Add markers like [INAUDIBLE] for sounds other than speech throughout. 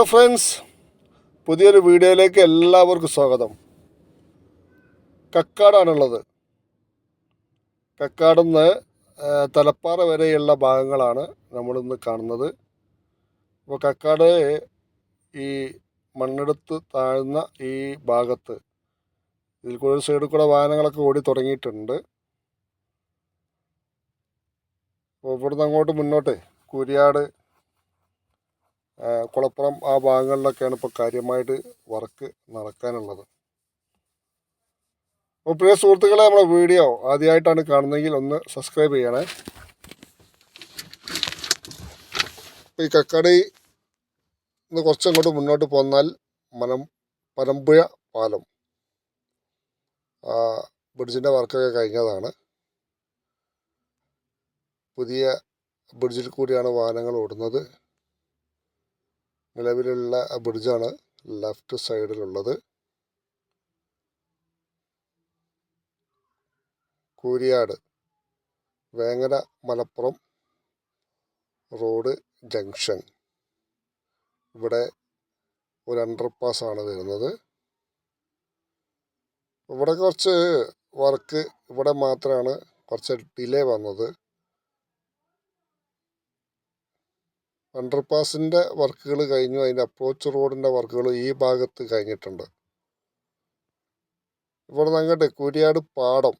Hello friends പുതിയൊരു വീഡിയോയിലേക്ക് എല്ലാവർക്കും സ്വാഗതം. കക്കാടാണുള്ളത്. കക്കാടുന്ന് തലപ്പാറ വരെയുള്ള ഭാഗങ്ങളാണ് നമ്മളിന്ന് കാണുന്നത്. അപ്പോൾ കക്കാട് ഈ മണ്ണെടുത്ത് താഴ്ന്ന ഈ ഭാഗത്ത് ഇതിൽ കൂടെ ഒരു സൈഡിൽ കൂടെ വാഹനങ്ങളൊക്കെ ഓടി തുടങ്ങിയിട്ടുണ്ട്. അപ്പോൾ ഇവിടുന്ന് അങ്ങോട്ട് മുന്നോട്ട് കുരിയാട് കുളപ്പുറം ആ ഭാഗങ്ങളിലൊക്കെയാണ് ഇപ്പോൾ കാര്യമായിട്ട് വർക്ക് നടക്കാനുള്ളത്. അപ്പോൾ പ്രിയ സുഹൃത്തുക്കളെ നമ്മുടെ വീഡിയോ ആദ്യമായിട്ടാണ് കാണുന്നതെങ്കിൽ ഒന്ന് സബ്സ്ക്രൈബ് ചെയ്യണേ. ഈ കക്കാടി ഇന്ന് കുറച്ചങ്ങോട്ട് മുന്നോട്ട് പോന്നാൽ മനം പരമ്പുഴ പാലം. ബ്രിഡ്ജിന്റെ വർക്കൊക്കെ കഴിഞ്ഞതാണ്. പുതിയ ബ്രിഡ്ജിൽ കൂടിയാണ് വാഹനങ്ങൾ ഓടുന്നത്. നിലവിലുള്ള ബ്രിഡ്ജാണ് ലെഫ്റ്റ് സൈഡിലുള്ളത് കൂരിയാട് വേങ്ങര മലപ്പുറം റോഡ് ജംഗ്ഷൻ ഇവിടെ ഒരു അണ്ടർപാസ് ആണ് വരുന്നത്. ഇവിടെ കുറച്ച് വർക്ക് ഇവിടെ മാത്രമാണ് കുറച്ച് ഡിലേ വന്നത്. അണ്ടർപാസിന്റെ വർക്കുകൾ കഴിഞ്ഞു. അതിന്റെ അപ്രോച്ച് റോഡിന്റെ വർക്കുകൾ ഈ ഭാഗത്ത് കഴിഞ്ഞിട്ടുണ്ട്. ഇവിടെ നിന്ന് അങ്ങോട്ട് കുരിയാട് പാടം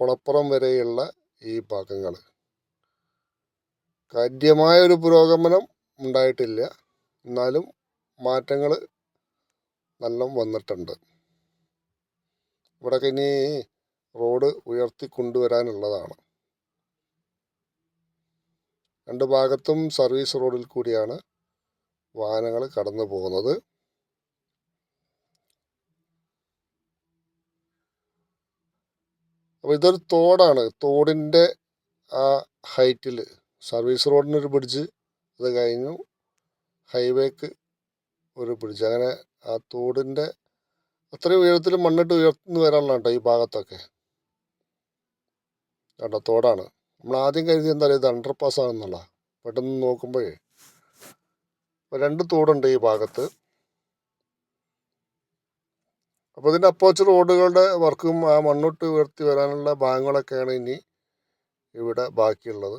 കുളപ്പുറം വരെയുള്ള ഈ ഭാഗങ്ങൾ കാര്യമായ ഒരു പുരോഗമനം ഉണ്ടായിട്ടില്ല. എന്നാലും മാറ്റങ്ങൾ നല്ല വന്നിട്ടുണ്ട്. ഇവിടെയൊക്കെ ഇനി റോഡ് ഉയർത്തി കൊണ്ടുവരാനുള്ളതാണ്. രണ്ട് ഭാഗത്തും സർവീസ് റോഡിൽ കൂടിയാണ് വാഹനങ്ങൾ കടന്നു പോകുന്നത്. അപ്പോൾ ഇതൊരു തോടാണ്. തോടിന്റെ ആ ഹൈറ്റിൽ സർവീസ് റോഡിനൊരു ബ്രിഡ്ജ് അത് കഴിഞ്ഞു ഹൈവേക്ക് ഒരു ബ്രിഡ്ജ് അങ്ങനെ ആ തോടിന്റെ അത്രയും ഉയരത്തിൽ മണ്ണിട്ട് ഉയർന്നു വരാനുള്ള കേട്ടോ ഈ ഭാഗത്തൊക്കെ. കേട്ടോ തോടാണ്. നമ്മൾ ആദ്യം കരുതി എന്താ ഇത് അണ്ടർ പാസ് ആണെന്നുള്ള പെട്ടെന്ന് നോക്കുമ്പോഴേ രണ്ട് തോടുണ്ട് ഈ ഭാഗത്ത്. അപ്പോൾ ഇതിന്റെ അപ്പോച്ച് റോഡുകളുടെ വർക്കും ആ മണ്ണൊട്ട് ഉയർത്തി വരാനുള്ള ഭാഗങ്ങളൊക്കെയാണ് ഇനി ഇവിടെ ബാക്കിയുള്ളത്.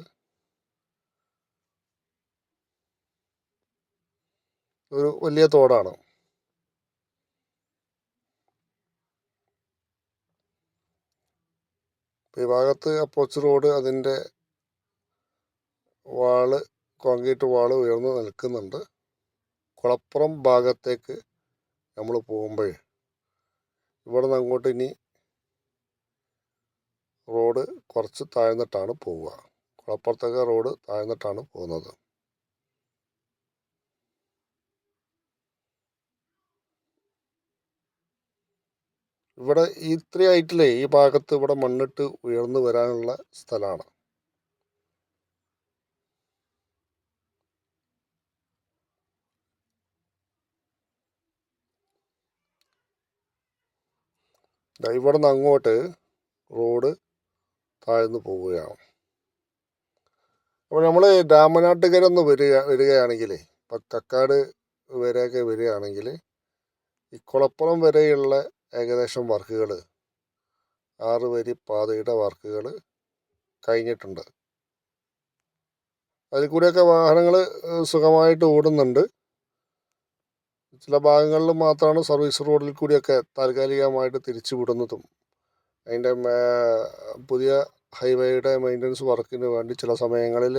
ഒരു വലിയ തോടാണ്. ഈ ഭാഗത്ത് അപ്പോച്ച് റോഡ് അതിന്റെ വാൾ കോൺക്രീറ്റ് വാൾ ഉയർന്നു നിൽക്കുന്നുണ്ട്. കുളപ്പുറം ഭാഗത്തേക്ക് നമ്മൾ പോകുമ്പോൾ ഇവിടെ നിന്ന് അങ്ങോട്ട് ഇനി റോഡ് കുറച്ച് താഴ്ന്നിട്ടാണ് പോവുക. കുളപ്പുറത്തേക്ക് റോഡ് താഴ്ന്നിട്ടാണ് പോകുന്നത്. ഇവിടെ ഇത്രയായിട്ടില്ലേ ഈ ഭാഗത്ത് ഇവിടെ മണ്ണിട്ട് ഉയർന്നു വരാനുള്ള സ്ഥലമാണ്. ഇവിടെ നിന്ന് അങ്ങോട്ട് റോഡ് താഴ്ന്നു പോവുകയാണ്. അപ്പോൾ നമ്മൾ രാമനാട്ടുകര ഒന്ന് വരിക വരികയാണെങ്കിൽ ഇപ്പം കക്കാട് വരെയൊക്കെ വരികയാണെങ്കിൽ ഈ കുളപ്പുറം വരെയുള്ള ഏകദേശം വർക്കുകൾ ആറ് വരി പാതയുടെ വർക്കുകൾ കഴിഞ്ഞിട്ടുണ്ട്. അതിൽ കൂടെയൊക്കെ വാഹനങ്ങൾ സുഖമായിട്ട് ഓടുന്നുണ്ട്. ചില ഭാഗങ്ങളിൽ മാത്രമാണ് സർവീസ് റോഡിൽ കൂടിയൊക്കെ താൽക്കാലികമായിട്ട് തിരിച്ചുവിടുന്നതും അതിന്റെ പുതിയ ഹൈവേയുടെ മെയിന്റനൻസ് വർക്കിന് വേണ്ടി ചില സമയങ്ങളിൽ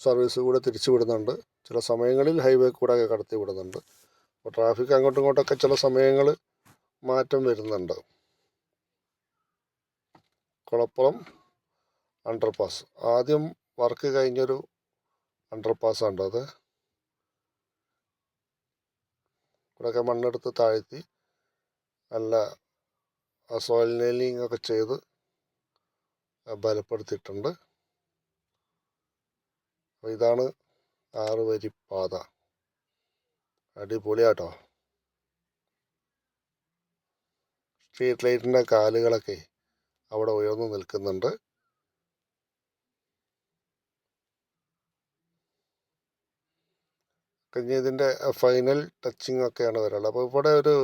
സർവീസ് കൂടെ തിരിച്ചുവിടുന്നുണ്ട് ചില സമയങ്ങളിൽ ഹൈവേ കൂടെ കടത്തി വിടുന്നുണ്ട്. അപ്പോൾ ട്രാഫിക് അങ്ങോട്ടും ഇങ്ങോട്ടൊക്കെ ചില സമയങ്ങൾ മാറ്റം വരുന്നുണ്ട്. കുളപ്പുറം അണ്ടർപാസ് ആദ്യം വർക്ക് കഴിഞ്ഞൊരു അണ്ടർപാസ് ഉണ്ട് അത്. ഇവിടെയൊക്കെ മണ്ണെടുത്ത് താഴ്ത്തി നല്ല സോയിൽ നെയിലിംഗ് ഒക്കെ ചെയ്ത് ബലപ്പെടുത്തിയിട്ടുണ്ട്. അപ്പോൾ ഇതാണ് ആറ് പാത. അടിപൊളിയാട്ടോ. സ്ട്രീറ്റ് ലൈറ്റിന്റെ കാലുകളൊക്കെ അവിടെ ഉയർന്നു നിൽക്കുന്നുണ്ട്. കഴിഞ്ഞ് ഇതിന്റെ ഫൈനൽ ടച്ചിങ് ഒക്കെയാണ് വരാനുള്ളത്. അപ്പോൾ ഇവിടെ ഒരു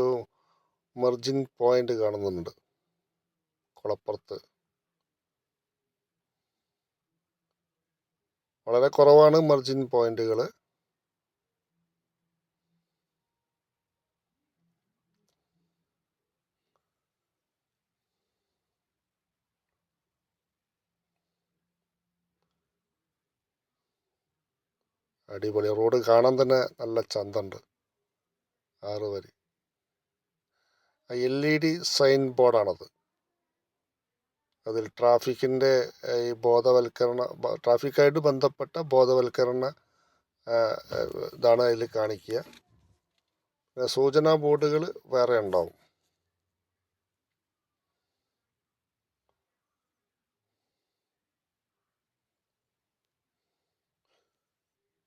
മെർജിൻ പോയിന്റ് കാണുന്നുണ്ട്. കുളപ്പുറത്ത്. വളരെ കുറവാണ് മെർജിൻ പോയിന്റുകൾ അടിപൊളി. റോഡ് കാണാൻ തന്നെ നല്ല ചന്തമുണ്ട് ആറ് വരി. എൽ ഇ ഡി സൈൻ ബോർഡാണത്. അതിൽ ട്രാഫിക്കിന്റെ ഈ ബോധവൽക്കരണ ട്രാഫിക്കായിട്ട് ബന്ധപ്പെട്ട ബോധവൽക്കരണ ഇതാണ് അതിൽ കാണിക്കുക. സൂചനാ ബോർഡുകൾ വേറെ ഉണ്ടാവും.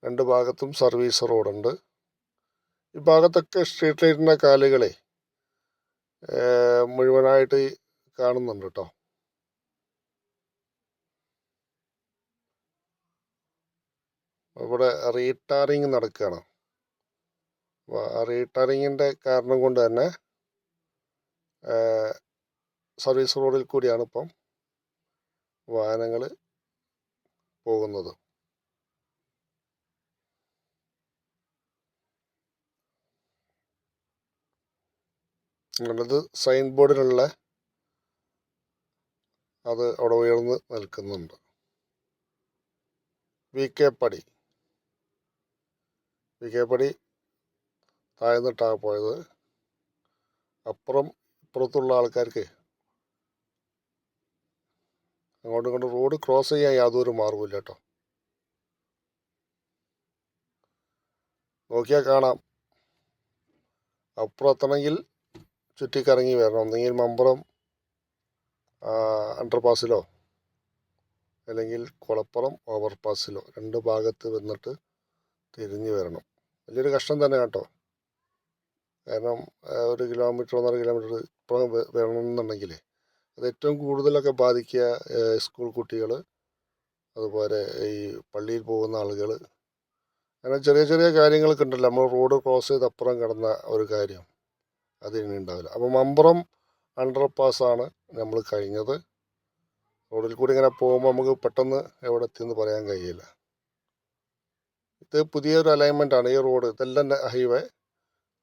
രണ്ട് ഭാഗത്തും സർവീസ് റോഡുണ്ട് ഈ ഭാഗത്തൊക്കെ സ്ട്രീറ്റ് ലൈറ്റിന്റെ കാലുകളെ മുഴുവനായിട്ട് കാണുന്നുണ്ട് കേട്ടോ ഇവിടെ റീടാറിങ് നടക്കുകയാണ് റീടാറിങ്ങിന്റെ കാരണം കൊണ്ട് തന്നെ സർവീസ് റോഡിൽ കൂടിയാണ് ഇപ്പം വാഹനങ്ങൾ പോകുന്നത്. അങ്ങനത് സൈൻ ബോർഡിലുള്ള അത് അവിടെ ഉയർന്ന് നിൽക്കുന്നുണ്ട്. V K Padi. V K Padi താഴ്ന്നിട്ടാണ് പോയത്. അപ്പുറം ഇപ്പുറത്തുള്ള ആൾക്കാർക്ക് അങ്ങോട്ടും ഇങ്ങോട്ടും റോഡ് ക്രോസ് ചെയ്യാൻ യാതൊരു മാർഗമില്ല കേട്ടോ. നോക്കിയാൽ കാണാം. അപ്പുറം എത്തണമെങ്കിൽ ചുറ്റിക്കറങ്ങി വരണം. ഒന്നെങ്കിൽ മമ്പുറം അണ്ടർപാസിലോ അല്ലെങ്കിൽ കുളപ്പുറം ഓവർപാസിലോ രണ്ട് ഭാഗത്ത് വന്നിട്ട് തിരിഞ്ഞു വരണം. വലിയൊരു കഷ്ടം തന്നെ കേട്ടോ. കാരണം ഒരു കിലോമീറ്റർ ഒന്നര കിലോമീറ്റർ ഇപ്പുറം വരണം വരണമെന്നുണ്ടെങ്കിൽ അത് ഏറ്റവും കൂടുതലൊക്കെ ബാധിക്കുക സ്കൂൾ കുട്ടികൾ അതുപോലെ ഈ പള്ളിയിൽ പോകുന്ന ആളുകൾ അങ്ങനെ ചെറിയ ചെറിയ കാര്യങ്ങളൊക്കെ ഉണ്ടല്ലോ. നമ്മൾ റോഡ് ക്രോസ് ചെയ്ത് അപ്പുറം കിടന്ന ഒരു കാര്യം. അതിനി ഉണ്ടാവില്ല. അപ്പോൾ മമ്പുറം അണ്ടർ പാസ്സാണ് നമ്മൾ കഴിഞ്ഞത്. റോഡിൽ കൂടി ഇങ്ങനെ പോകുമ്പോൾ നമുക്ക് പെട്ടെന്ന് എവിടെ എത്തിയെന്ന് പറയാൻ കഴിയില്ല. ഇത് പുതിയൊരു അലൈൻമെന്റ് ആണ് ഈ റോഡ് ഇതെല്ലാം ഹൈവേ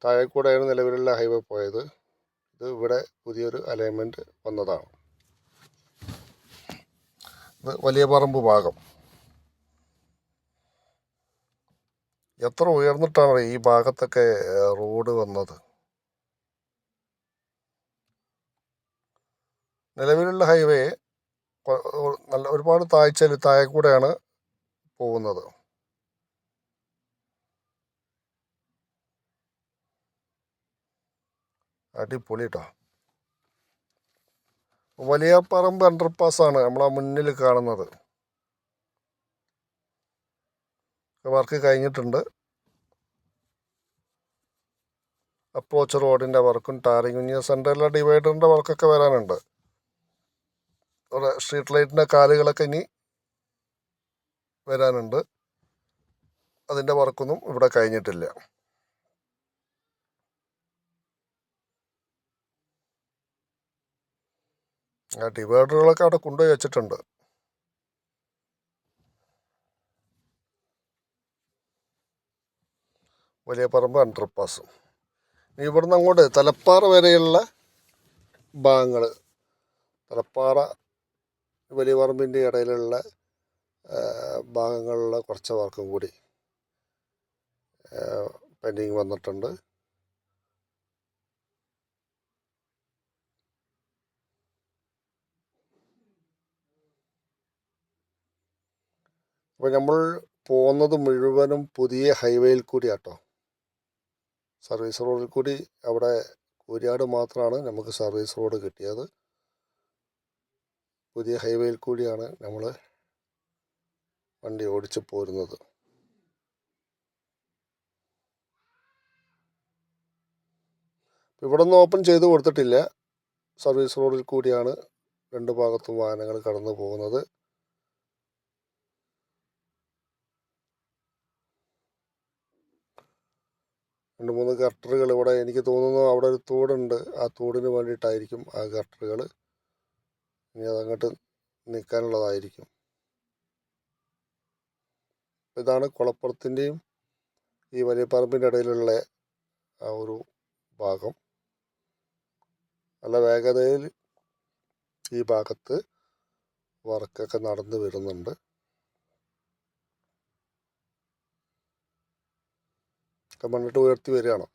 താഴെ നിലവിലുള്ള ഹൈവേ പോയത്. ഇത് ഇവിടെ പുതിയൊരു അലൈൻമെന്റ് വന്നതാണ്. ഇത് വലിയ പറമ്പ് ഭാഗം. എത്ര ഉയർന്നിട്ടാണ് ഈ ഭാഗത്തൊക്കെ റോഡ് വന്നത്? നിലവിലുള്ള ഹൈവേ നല്ല ഒരുപാട് താഴ്ചയിൽ താഴെ കൂടെയാണ് പോകുന്നത്. അടിപൊളി കേട്ടോ വലിയ പറമ്പ് അണ്ടർപാസ്സാണ് നമ്മളെ മുന്നിൽ കാണുന്നത്. വർക്ക് കഴിഞ്ഞിട്ടുണ്ട്. അപ്രോച്ച് റോഡിന്റെ വർക്കും ടാറിങ്ങും ഇനി സെന്ററിലെ ഡിവൈഡറിന്റെ വർക്കൊക്കെ വരാനുണ്ട്. അവിടെ സ്ട്രീറ്റ് ലൈറ്റിന്റെ കാലുകളൊക്കെ ഇനി വരാനുണ്ട്. അതിന്റെ വർക്കൊന്നും ഇവിടെ കഴിഞ്ഞിട്ടില്ല. ആ ഡിവൈഡറുകളൊക്കെ അവിടെ കൊണ്ടുപോയി വെച്ചിട്ടുണ്ട്. വലിയ പറമ്പ് അണ്ടർപാസ് ഇവിടുന്ന് അങ്ങോട്ട് തലപ്പാറ വരെയുള്ള ഭാഗങ്ങൾ തലപ്പാറ വലിയ പറമ്പിന്റെ ഇടയിലുള്ള ആ, ഭാഗങ്ങളിലുള്ള കുറച്ച് വർക്കും കൂടി പെൻഡിങ് വന്നിട്ടുണ്ട്. അപ്പോൾ നമ്മൾ പോകുന്നത് മുഴുവനും പുതിയ ഹൈവേയിൽ കൂടിയാട്ടോ. സർവീസ് റോഡിൽ കൂടി അവിടെ കൂരിയാട് മാത്രമാണ് നമുക്ക് സർവീസ് റോഡ് കിട്ടിയത്. പുതിയ ഹൈവേയിൽ കൂടിയാണ് നമ്മൾ വണ്ടി ഓടിച്ചു പോരുന്നത്. ഇവിടെ ഓപ്പൺ ചെയ്ത് കൊടുത്തിട്ടില്ല. സർവീസ് റോഡിൽ കൂടിയാണ് രണ്ട് ഭാഗത്തും വാഹനങ്ങൾ കടന്നു പോകുന്നത്. രണ്ട് മൂന്ന് ഗട്ടറുകൾ ഇവിടെ എനിക്ക് തോന്നുന്നു അവിടെ ഒരു തോടുണ്ട്. ആ തോടിന് വേണ്ടിയിട്ടായിരിക്കും ആ ഗട്ടറുകൾ. ഇനി അതങ്ങോട്ട് നിൽക്കാനുള്ളതായിരിക്കും ഇതാണ് കുളപ്പുറത്തിന്റെയും ഈ വലിയ പറമ്പിന്റെ ഇടയിലുള്ള ആ ഒരു ഭാഗം. നല്ല വേഗതയിൽ ഈ ഭാഗത്ത് വർക്കൊക്കെ നടന്നു വരുന്നുണ്ട്. മണ്ണിട്ട് ഉയർത്തി വരികയാണ്?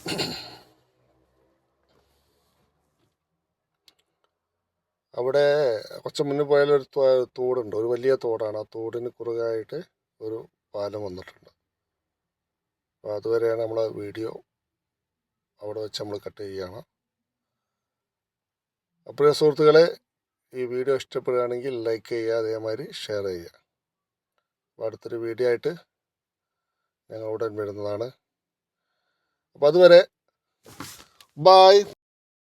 [CLEARS THROAT] അവിടെ കുറച്ച് മുന്നിൽ പോയാൽ ഒരു തോടുണ്ട്. ഒരു വലിയ തോടാണ്. ആ തോടിന് കുറുകായിട്ട് ഒരു പാലം വന്നിട്ടുണ്ട്. അപ്പോൾ അതുവരെയാണ് നമ്മൾ വീഡിയോ അവിടെ വെച്ച് നമ്മൾ കട്ട് ചെയ്യുകയാണ്. അപ്പോൾ സുഹൃത്തുക്കളെ ഈ വീഡിയോ ഇഷ്ടപ്പെടുകയാണെങ്കിൽ ലൈക്ക് ചെയ്യുക അതേമാതിരി ഷെയർ ചെയ്യുക. അപ്പോൾ അടുത്തൊരു വീഡിയോ ആയിട്ട് ഞങ്ങൾ ഉടൻ വരുന്നതാണ്. അപ്പോൾ അതുവരെ. ബായ്